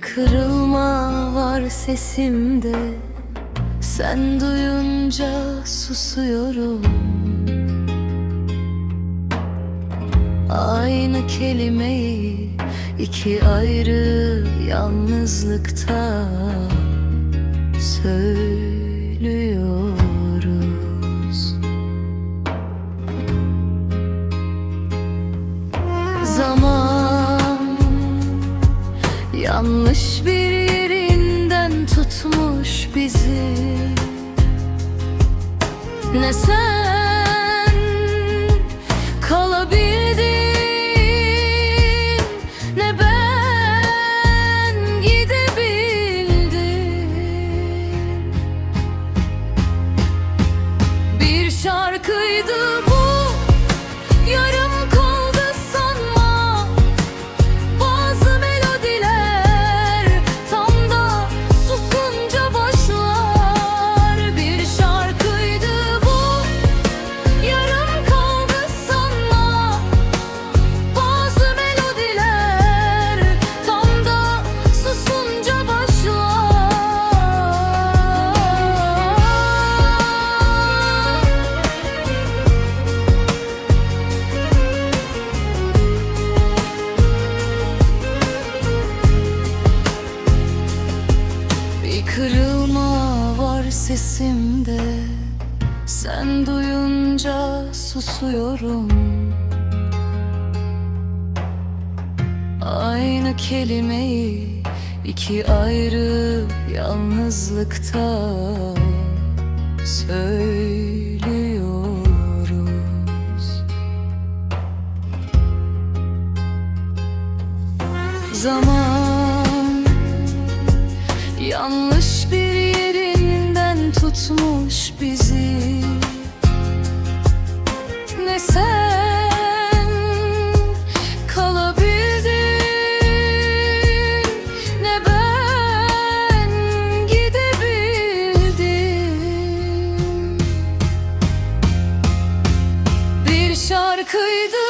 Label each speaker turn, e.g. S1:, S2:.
S1: kırılma var sesimde. Sen duyunca susuyorum. Aynı kelimeyi iki ayrı yalnızlıkta söylüyoruz. Zaman yanlış bir yerinden tutmuş bizi. Ne sen sesimde Sen duyunca susuyorum. Aynı kelimeyi iki ayrı yalnızlıkta söylüyoruz. Zaman yanlış bir tutmuş bizi. Ne sen kalabildin Ne ben gidebildim. Bir şarkıydı